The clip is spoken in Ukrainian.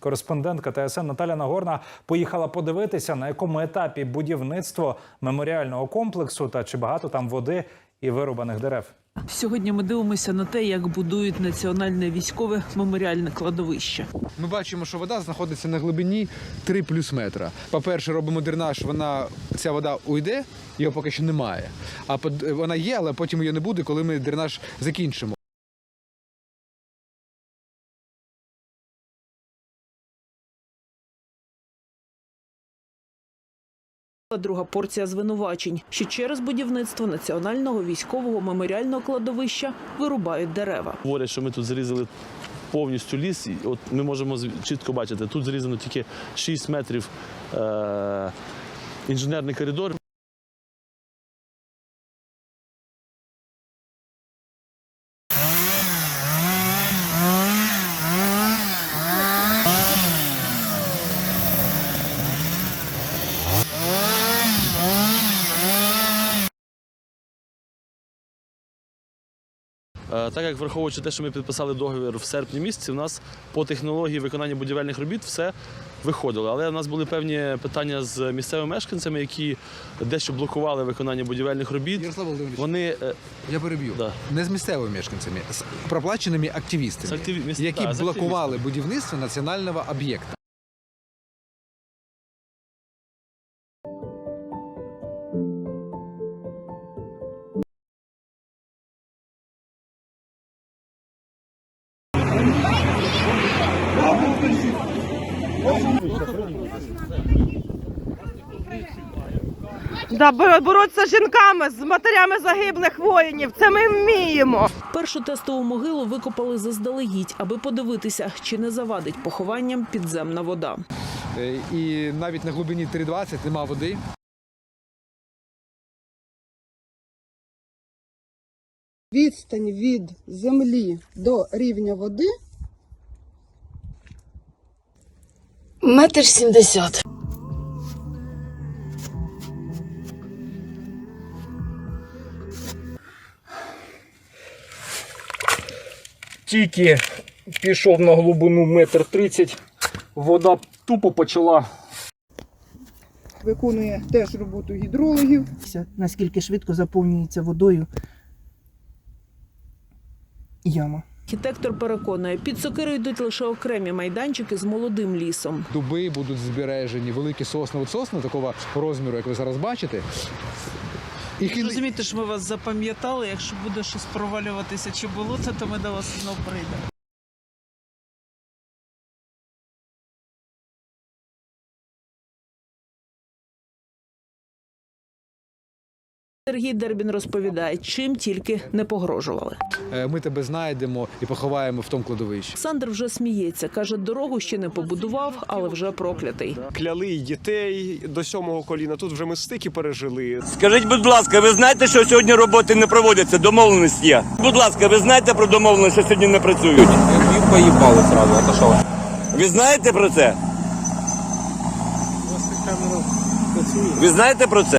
Кореспондентка ТСН Наталя Нагорна поїхала подивитися, на якому етапі будівництво меморіального комплексу та чи багато там води і вирубаних дерев. Сьогодні ми дивимося на те, як будують національне військове меморіальне кладовище. Ми бачимо, що вода знаходиться на глибині 3 плюс метра. По-перше, робимо дренаж, вона ця вода уйде, його поки що немає. А вона є, але потім її не буде, коли ми дренаж закінчимо. Друга порція звинувачень, що через будівництво національного військового меморіального кладовища вирубають дерева. Говорять, що ми тут зрізали повністю ліс. От ми можемо чітко бачити, тут зрізано тільки 6 метрів е- інженерний коридор. Так як враховуючи те, що ми підписали договір в серпні місяці, у нас по технології виконання будівельних робіт все виходило. Але у нас були певні питання з місцевими мешканцями, які дещо блокували виконання будівельних робіт. Ярослав Володимирович, Вони е, я переб'ю. Да. Не з місцевими мешканцями, з проплаченими активістами, активі- які з блокували будівництво національного об'єкта. Да, боротися з жінками, з матерями загиблих воїнів. Це ми вміємо. Першу тестову могилу викопали заздалегідь, аби подивитися, чи не завадить похованням підземна вода. Е, І навіть на глибині 3,20 нема води. Відстань від землі до рівня води Метр сімдесят. тільки пішов на глибину метр тридцять, вода тупо почала виконує теж роботу гідрологів. Наскільки швидко заповнюється водою яма. Архітектор переконує, під сокиру йдуть лише окремі майданчики з молодим лісом. Дуби будуть збережені, великі сосни. От сосни такого розміру, як ви зараз бачите. І Розумієте, що ми вас запам'ятали. Якщо буде щось провалюватися чи болото, то ми до вас знову прийдемо. Сергій Дербін розповідає, чим тільки не погрожували. Е, Ми тебе знайдемо і поховаємо в тому кладовищі. Олександр вже сміється. каже, дорогу ще не побудував, але вже проклятий. кляли і дітей до сьомого коліна. Тут вже ми стики пережили. Скажіть, будь ласка, ви знаєте, що сьогодні роботи не проводяться? Домовленість є. Будь ласка, ви знаєте про домовленість, що сьогодні не працюють? Їх поїбали сразу, а то що? Ви знаєте про це? Ви знаєте про це?